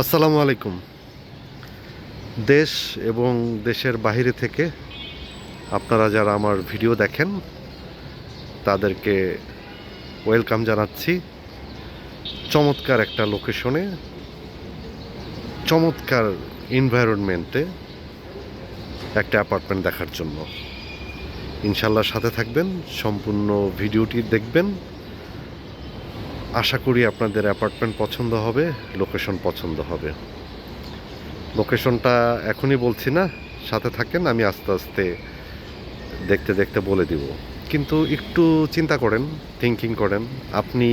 আসসালামু আলাইকুম। দেশ এবং দেশের বাইরে থেকে আপনারা যারা আমার ভিডিও দেখেন, তাদেরকে ওয়েলকাম জানাচ্ছি। চমৎকার একটা লোকেশনে, চমৎকার এনভায়রনমেন্টে একটা অ্যাপার্টমেন্ট দেখার জন্য। ইনশাল্লাহ সাথে থাকবেন, সম্পূর্ণ ভিডিওটি দেখবেন। আশা করি আপনাদের অ্যাপার্টমেন্ট পছন্দ হবে, লোকেশন পছন্দ হবে। লোকেশনটা এখনই বলছি না, সাথে থাকেন, আমি আস্তে আস্তে দেখতে দেখতে বলে দিব। কিন্তু একটু চিন্তা করেন থিঙ্কিং করেন, আপনি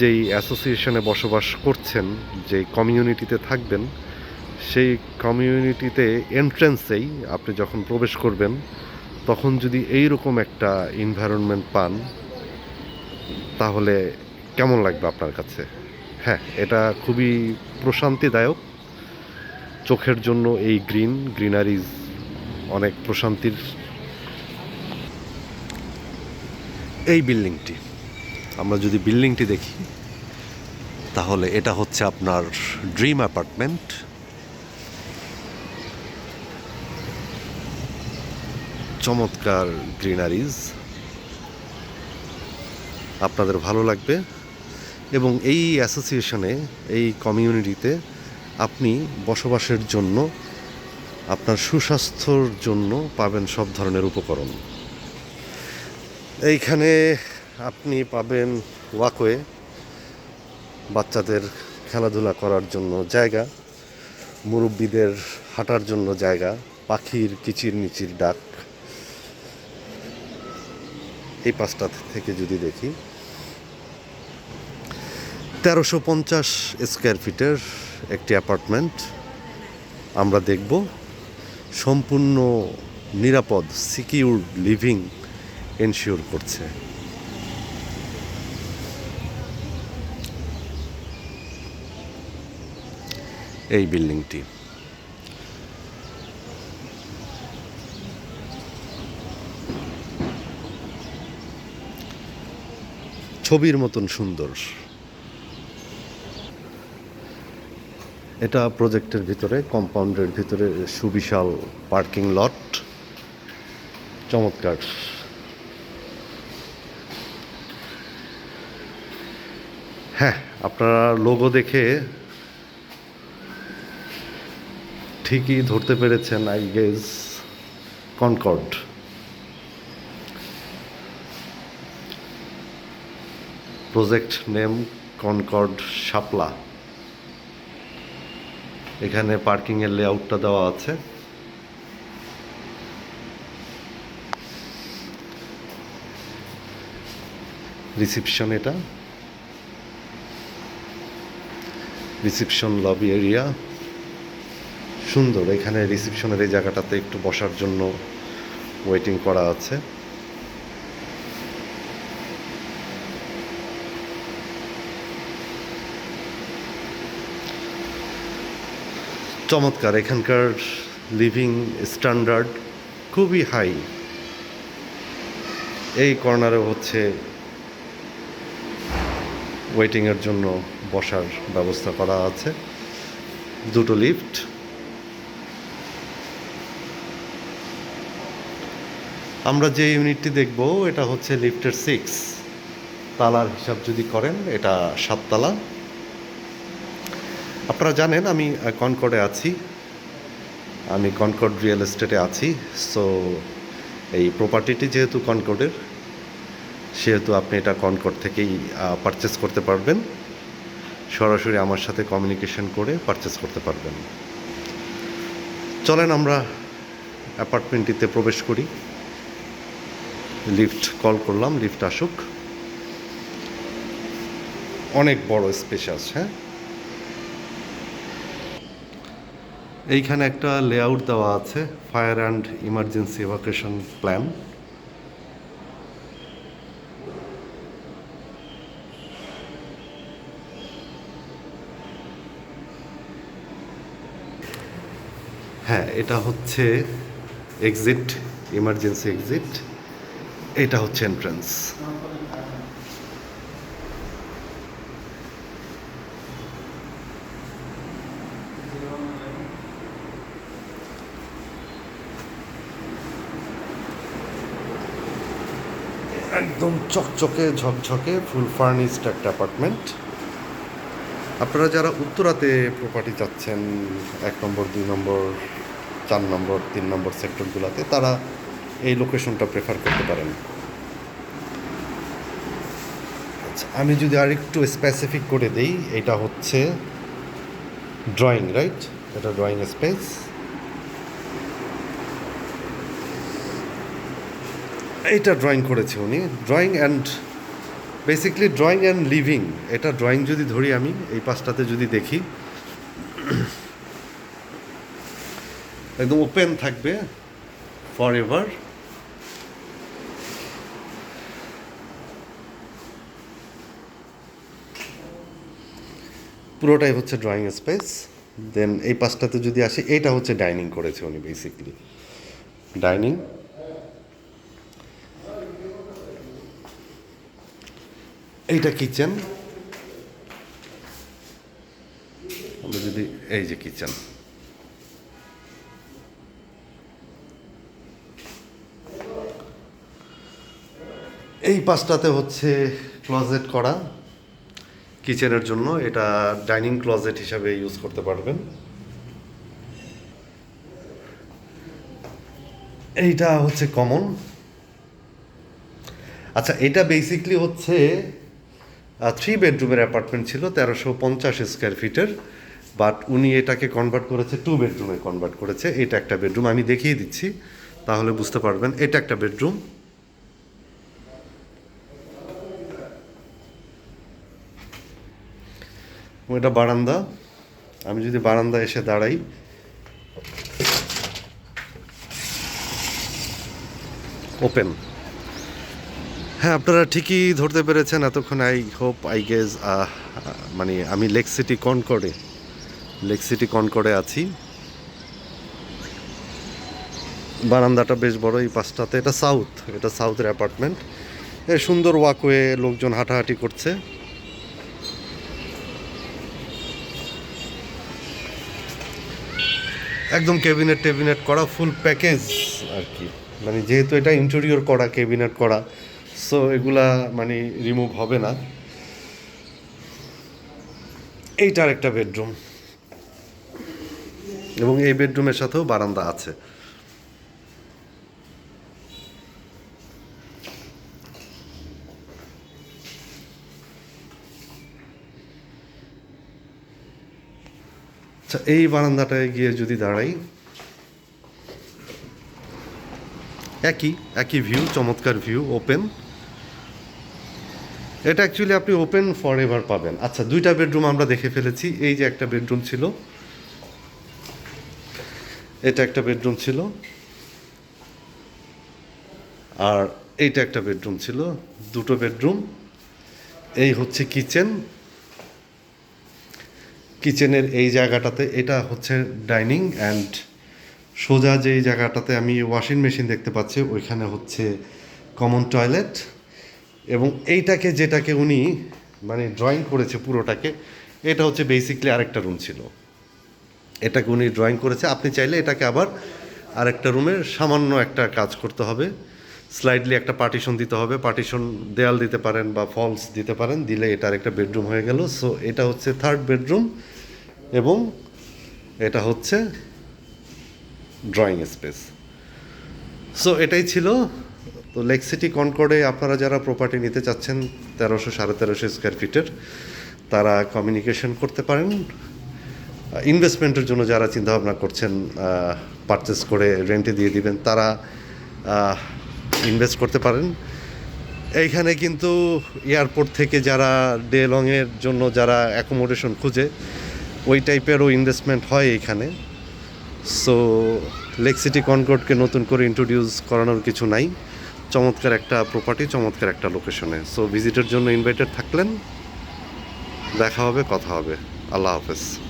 যেই অ্যাসোসিয়েশনে বসবাস করছেন যে কমিউনিটিতে থাকবেন, সেই কমিউনিটিতে এন্ট্রেন্সেই আপনি যখন প্রবেশ করবেন, তখন যদি এই রকম একটা এনভায়রনমেন্ট পান, তাহলে কেমন লাগবে আপনার কাছে? হ্যাঁ এটা খুবই প্রশান্তিদায়ক। চোখের জন্য এই গ্রিন, গ্রিনারিজ অনেক প্রশান্তির। এই বিল্ডিংটি, আমরা যদি বিল্ডিংটি দেখি, তাহলে এটা হচ্ছে আপনার ড্রিম অ্যাপার্টমেন্ট। চমৎকার গ্রিনারিজ। আপনাদের ভালো লাগবে? এবং এই অ্যাসোসিয়েশনে, এই কমিউনিটিতে আপনি বসবাসের জন্য, আপনার সুস্বাস্থ্যর জন্য পাবেন সব ধরনের উপকরণ। এইখানে আপনি পাবেন ওয়াকওয়ে, বাচ্চাদের খেলাধুলা করার জন্য জায়গা, মুরব্বীদের হাঁটার জন্য জায়গা, পাখির কিচির মিচির ডাক। এই পাঁচটা থেকে যদি দেখি তেরোশো পঞ্চাশ স্কোয়ার ফিটের একটি অ্যাপার্টমেন্ট আমরা দেখব। সম্পূর্ণ নিরাপদ সিকিউর লিভিং এনশিওর করছে। এই বিল্ডিংটি। ছবির মতন সুন্দর। এটা প্রজেক্টের ভিতরে, কম্পাউন্ডের ভিতরে সুবিশাল পার্কিং লট। চমৎকার। হ্যাঁ আপনারা লোগো দেখে ঠিকই ধরতে পেরেছেন I guess Concord project name Concord Shapla এখানে পার্কিংয়ের লেআউটটা দেওয়া আছে। রিসিপশন এটা। রিসিপশন লবি এরিয়া সুন্দর, এখানে রিসিপশনের এই জায়গাটাতে একটু বসার জন্য ওয়েটিং করা আছে। চমৎকার। এখানকার লিভিং স্ট্যান্ডার্ড খুবই হাই এই কর্নারে হচ্ছে ওয়েটিংয়ের জন্য বসার ব্যবস্থা করা আছে। দুটো লিফট আমরা যে ইউনিটটি দেখব, এটা হচ্ছে লিফটের সিক্স তালার হিসাব যদি করেন, এটা সাততলা। আপনারা জানেন আমি কনকর্ডে আছি। আমি কনকর্ড রিয়েল এস্টেটে আছি। সো এই প্রপার্টিটি যেহেতু কনকর্ডের সেহেতু আপনি এটা কনকর্ড থেকেই পারচেস করতে পারবেন। সরাসরি আমার সাথে কমিউনিকেশন করে পারচেস করতে পারবেন। চলেন আমরা অ্যাপার্টমেন্টটিতে প্রবেশ করি। লিফট কল করলাম লিফট আসুক। অনেক বড় আছে হ্যাঁ? এইখানে একটা লেআউট দেওয়া আছে fire and emergency evacuation plan হ্যাঁ এটা হচ্ছে এক্সিট ইমার্জেন্সি এক্সিট এটা হচ্ছে এন্ট্রান্স একদম চকচকে, ঝকঝকে, ফুল ফার্নিশড একটা অ্যাপার্টমেন্ট আপনারা যারা উত্তরাতে প্রপার্টি চাচ্ছেন, এক নম্বর, দুই নম্বর, চার নম্বর, তিন নম্বর সেক্টরগুলোতে তারা এই লোকেশনটা প্রেফার করতে পারেন। আচ্ছা আমি যদি আর একটু স্পেসিফিক করে দেই, এটা হচ্ছে ড্রয়িং রাইট এটা ড্রয়িং স্পেস এইটা ড্রয়িং করেছে উনি। Drawing and basically drawing and living এটা ড্রয়িং যদি ধরি আমি, এই পাশটাতে যদি দেখি। একদম ওপেন থাকবে ফর এভার পুরোটাই হচ্ছে ড্রয়িং স্পেস দেন এই পাশটাতে যদি আসি, এইটা হচ্ছে ডাইনিং করেছে উনি বেসিকলি ডাইনিং এইটা কিচেন আমরা যদি এই যে কিচেন এই পাশটাতে হচ্ছে ক্লোজেট করা। কিচেনের জন্য এটা ডাইনিং ক্লোজেট হিসাবে ইউজ করতে পারবেন। এইটা হচ্ছে কমন আচ্ছা এটা বেসিকলি হচ্ছে থ্রি বেডরুমের অ্যাপার্টমেন্ট ছিল, তেরোশো পঞ্চাশ স্কোয়ার ফিটের বাট উনি এটাকে কনভার্ট করেছে টু বেডরুমে কনভার্ট করেছে। এটা একটা বেডরুম আমি দেখিয়ে দিচ্ছি, তাহলে বুঝতে পারবেন, এটা একটা বেডরুম এটা বারান্দা। আমি যদি বারান্দা এসে দাঁড়াই। ওপেন হ্যাঁ আপনারা ঠিকই ধরতে পেরেছেন এতক্ষণ আই হোপ আই গেজ মানে আমি লেক সিটি কনকর্ডে লেক সিটি কনকর্ডে আছি। বারান্দাটা বেশ বড়, এই পাশটাতে। এটা সাউথ এটা সাউথের অ্যাপার্টমেন্ট এ সুন্দর ওয়াকওয়ে লোকজন হাঁটাহাঁটি করছে। একদম ক্যাবিনেট টেবিনেট করা ফুল প্যাকেজ আর কি। মানে যেহেতু এটা ইন্টেরিয়র করা ক্যাবিনেট করা সো এগুলা মানে রিমুভ হবে না। এইটার একটা বেডরুম এবং এই বেডরুমের সাথেও বারান্দা আছে। আচ্ছা এই বারান্দাটায় গিয়ে যদি দাঁড়াই, একই একই ভিউ চমৎকার ভিউ ওপেন এটা অ্যাকচুয়ালি আপনি ওপেন ফর এভার পাবেন। আচ্ছা দুইটা বেডরুম আমরা দেখে ফেলেছি। এই যে একটা বেডরুম ছিল, এটা একটা বেডরুম ছিল, আর এইটা একটা বেডরুম ছিল, দুটো বেডরুম এই হচ্ছে কিচেন কিচেনের এই জায়গাটাতে, এটা হচ্ছে ডাইনিং অ্যান্ড সোজা যেই জায়গাটাতে আমি ওয়াশিং মেশিন দেখতে পাচ্ছি, ওইখানে হচ্ছে কমন টয়লেট এবং এইটাকে যেটাকে উনি মানে ড্রয়িং করেছে পুরোটাকে, এটা হচ্ছে বেসিকলি আরেকটা রুম ছিল। এটাকে উনি ড্রয়িং করেছে। আপনি চাইলে এটাকে আবার আরেকটা রুমের সামান্য একটা কাজ করতে হবে। স্লাইডলি একটা পার্টিশন দিতে হবে। পার্টিশন দেয়াল দিতে পারেন বা ফলস দিতে পারেন। দিলে এটার একটা বেডরুম হয়ে গেল। সো এটা হচ্ছে থার্ড বেডরুম এবং এটা হচ্ছে ড্রয়িং স্পেস সো এটাই ছিল তো লেক সিটি কনকর্ডে আপনারা যারা প্রপার্টি নিতে চাচ্ছেন, তেরোশো সাড়ে তেরোশো স্কোয়ার ফিটের তারা কমিউনিকেশন করতে পারেন। ইনভেস্টমেন্টের জন্য যারা চিন্তাভাবনা করছেন পারচেস করে রেন্টে দিয়ে দিবেন, তারা ইনভেস্ট করতে পারেন। এইখানে কিন্তু এয়ারপোর্ট থেকে যারা ডে লংয়ের জন্য যারা অ্যাকোমোডেশন খুঁজে, ওই টাইপেরও ইনভেস্টমেন্ট হয় এইখানে। সো লেক সিটি কনকর্ডকে নতুন করে ইন্ট্রোডিউস করানোর কিছু নাই। চমৎকার একটা প্রপার্টি চমৎকার একটা লোকেশনে সো ভিজিটের জন্য ইনভাইটেড থাকলেন। দেখা হবে, কথা হবে। আল্লাহ হাফেজ।